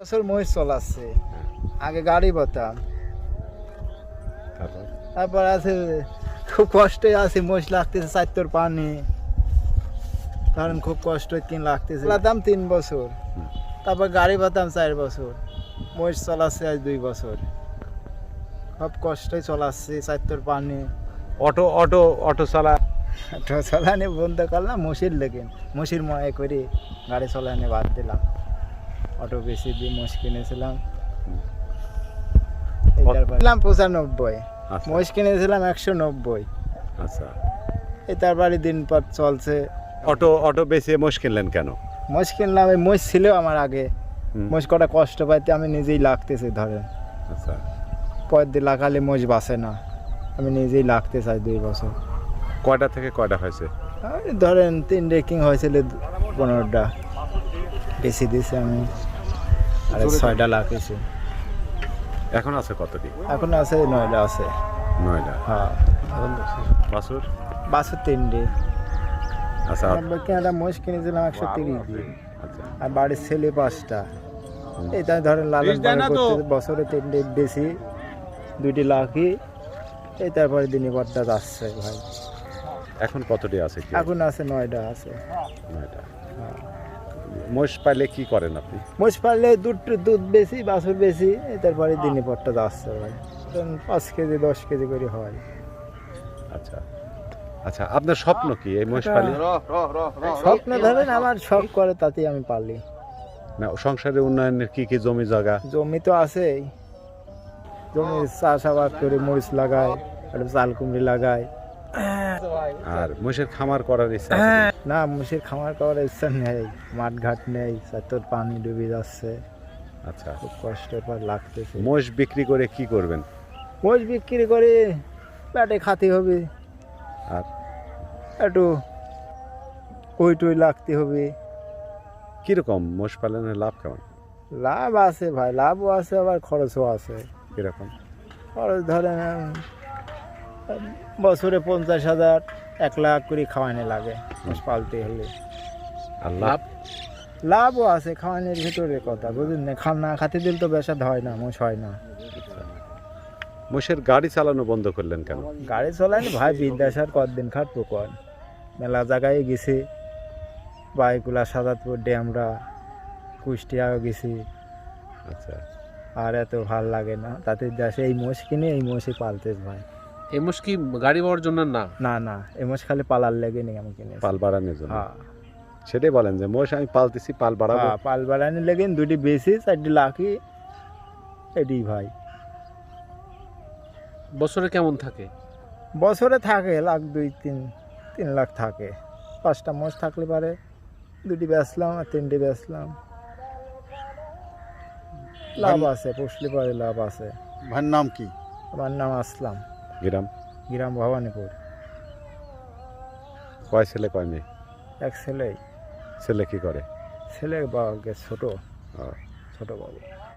বছর মহিষ চলাচ্ছে আগে গাড়ি পাতাম তারপর? আছে খুব কষ্টে আছে মহিষ লাগতেছে চারটোর পানি। কারণ খুব কষ্ট লাগতেছে। পাতাম তিন বছর। তারপর গাড়ি পাতাম চার বছর। মহিষ চলাচ্ছে আজ দুই বছর। সব কষ্টই চলাচ্ছে চারটোর পানি। অটো অটো অটো চালা তো চালানি বন্ধ করলাম মসির লেগেন মসির ময়ে করে গাড়ি চালানি বাদ দিলাম। অটো বেশি দিয়ে মোষ কিনেছিলাম। দিলাম পঁচানব্বই। আচ্ছা। মোষ কিনেছিলাম একশো নব্বই আচ্ছা। এই তারপরে দিন পর চলছে। অটো অটো বেশি মোষ কিনলেন কেন? মোষ কিনলাম এই মোষ ছিল আমার আগে। মোষ কটা কষ্ট পাইতে আমি নিজেই লাগতেছি ধরেন। আচ্ছা। পর দিয়ে লাগালে মোষ বাসে না। আমি নিজেই লাগতে চাই দুই বছর। কয়টা থেকে কয়টা হয়েছে? ধরেন তিন রেকিং হয়েছিল পনেরোটা। বেশি দিয়েছি আমি। আর ছয়টা লাগাইছি এখন আছে কতটি এখন আছে নয়টা আছে। নয়টা। হ্যাঁ। বাছুর বাসের তিনটে। আচ্ছা। একটা মোষ কিনেছিলাম একশো তিরিশ দিয়ে আচ্ছা। আর বাড়ির ছেলে পাঁচটা। এটা ধরেন লালন পালন করতে বছরে তিনটে বেশি দুইটি লাখি এই তারপরে দিনে পরটা যাচ্ছে ভাই। এখন কতটি আছে এখন আছে নয়টা আছে। নয়টা। হ্যাঁ। মোষ পাইলে কি করেন আপনি? মোষ পারলে দুধ দুধ বেশি বাছুর বেশি তারপরে দিনে পরটা যাচ্ছে ভাই। পাঁচ কেজি দশ কেজি করে হয়। আচ্ছা। আচ্ছা আপনার স্বপ্ন কি এই মোষ পালি? স্বপ্ন ধরেন আমার শখ করে তাতেই আমি পালি। না সংসারের উন্নয়নের কি কি জমি জায়গা? জমি তো আছেই। জমি চাষাবাদ করে মরিচ লাগায় চাল কুমড়ি লাগায় আর মোষের খামার করার ইচ্ছা হ্যাঁ। না মুসির খামার করার ইচ্ছা নেই মাঠ ঘাট নেই তোর পানি ডুবে যাচ্ছে। আচ্ছা। খুব কষ্টের পর লাগতেছে। মোষ বিক্রি করে কি করবেন? মোষ বিক্রি করে পেটে খাতে হবে। আর? একটু কই টই লাগতে হবে। কীরকম মোষ পালনের লাভ কেমন? লাভ আছে ভাই লাভও আছে আবার খরচও আছে। কীরকম? খরচ ধরেন বছরে পঞ্চাশ হাজার এক লাখ করে খাওয়ানো লাগে পালতে হলে। আর লাভ? লাভও আছে খাওয়ানোর ভিতরে কথা বুঝলেন না? খান না খাতে দিলে তো বেসাদ হয় না মোষ হয় না। মোষের গাড়ি চালানো বন্ধ করলেন কেন? গাড়ি চলানি ভাই বিদ্যাসার কতদিন খাটবো কন? মেলা জায়গায় গেছি বাইকুলা সাজাদপুর ড্যামরা কুষ্টিয়াও গেছি। আচ্ছা। আর এত ভালো লাগে না তাতে দেশে এই মোষ কিনে এই মোষে পালতেস ভাই। এই মোষ কি গাড়ি পাওয়ার জন্য না? না না এই মোষ খালি পালার লেগে নেই আমি কিনে পাল বাড়ানোর জন্য? হ্যাঁ। সেটাই বলেন যে মোষ আমি পালতেছি পাল বাড়াবো। হ্যাঁ, পাল বাড়ানি লেগে দুটি বেশি চারটি লাখি এটি ভাই। বছরে কেমন থাকে? বছরে থাকে লাখ দুই তিন তিন লাখ থাকে। পাঁচটা মোষ থাকলে পারে দুটি বেচলাম আর তিনটি বেচলাম। লাভ আছে পুষলে পারে লাভ আছে। ভাইয়ের নাম কি? আমার নাম আসলাম। গ্রাম? গ্রাম ভবানীপুর। কয় ছেলে কয় মেয়ে? এক ছেলে ছেলে কি করে? ছেলে বাবাকে ছোট। ছোটো ছোট বাবু।